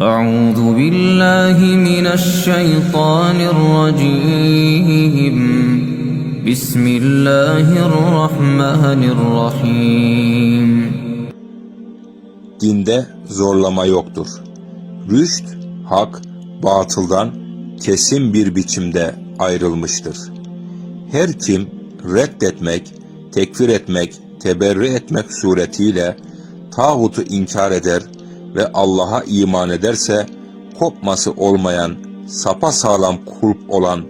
أعوذ بالله من الشيطان الرجيم بسم الله الرحمن الرحيم Dinde zorlama yoktur. Rüşt, hak, batıldan kesin bir biçimde ayrılmıştır. Her kim reddetmek, tekfir etmek, teberri etmek suretiyle tağutu inkar eder ve Allah'a iman ederse kopması olmayan, sapa sağlam kulp olan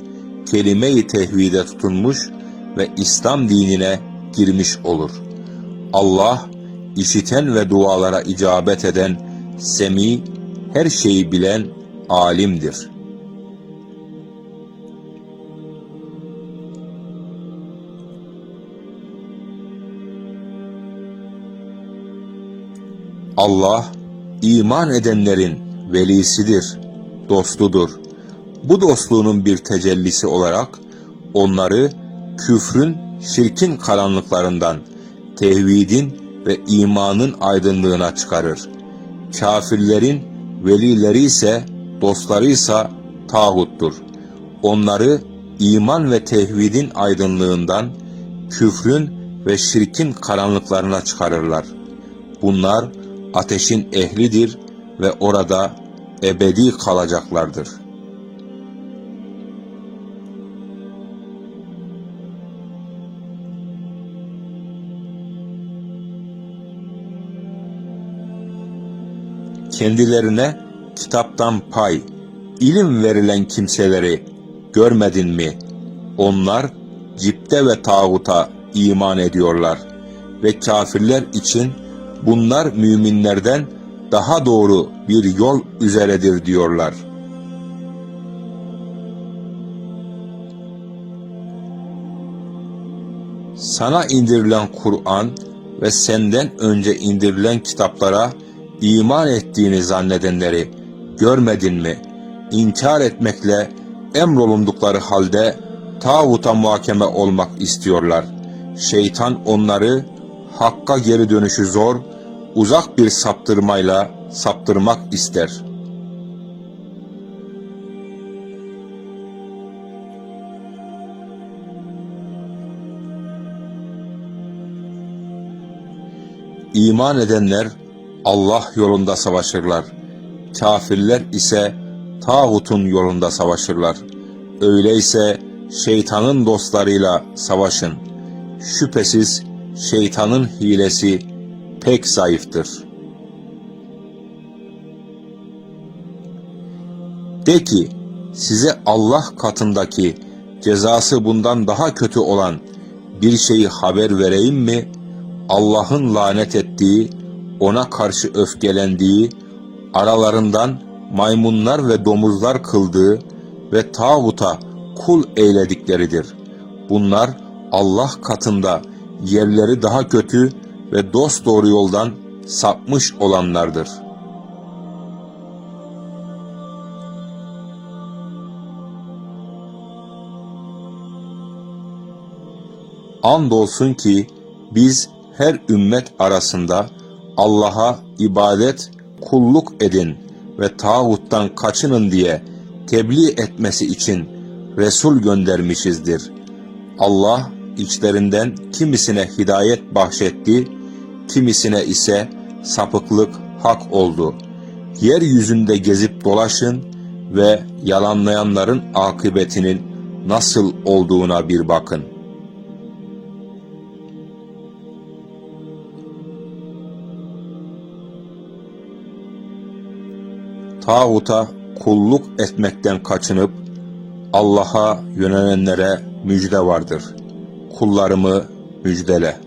kelime-i tevhide tutunmuş ve İslam dinine girmiş olur. Allah işiten ve dualara icabet eden, semi, her şeyi bilen alimdir. Allah iman edenlerin velisidir, dostudur. Bu dostluğunun bir tecellisi olarak onları küfrün, şirkin karanlıklarından, tevhidin ve imanın aydınlığına çıkarır. Kafirlerin velileri ise, dostları ise tağuttur. Onları iman ve tevhidin aydınlığından, küfrün ve şirkin karanlıklarına çıkarırlar. Bunlar ateşin ehlidir ve orada ebedi kalacaklardır. Kendilerine kitaptan pay, ilim verilen kimseleri görmedin mi? Onlar cipte ve tağuta iman ediyorlar ve kafirler için bunlar müminlerden daha doğru bir yol üzeredir diyorlar. Sana indirilen Kur'an ve senden önce indirilen kitaplara iman ettiğini zannedenleri görmedin mi? İnkar etmekle emrolundukları halde tağuta muhakeme olmak istiyorlar. Şeytan onları hakka geri dönüşü zor, uzak bir saptırmayla saptırmak ister. İman edenler Allah yolunda savaşırlar. Kafirler ise tağutun yolunda savaşırlar. Öyleyse şeytanın dostlarıyla savaşın. Şüphesiz şeytanın hilesi pek zayıftır. De ki, size Allah katındaki cezası bundan daha kötü olan bir şeyi haber vereyim mi? Allah'ın lanet ettiği, ona karşı öfkelendiği, aralarından maymunlar ve domuzlar kıldığı ve tağuta kul eyledikleridir. Bunlar Allah katında yerleri daha kötü ve dost doğru yoldan sapmış olanlardır. Andolsun ki biz her ümmet arasında Allah'a ibadet, kulluk edin ve tağuttan kaçının diye tebliğ etmesi için Resul göndermişizdir. Allah içlerinden kimisine hidayet bahşetti, kimisine ise sapıklık hak oldu. Yeryüzünde gezip dolaşın ve yalanlayanların akıbetinin nasıl olduğuna bir bakın. Tağuta kulluk etmekten kaçınıp Allah'a yönelenlere müjde vardır. Kullarımı müjdele.''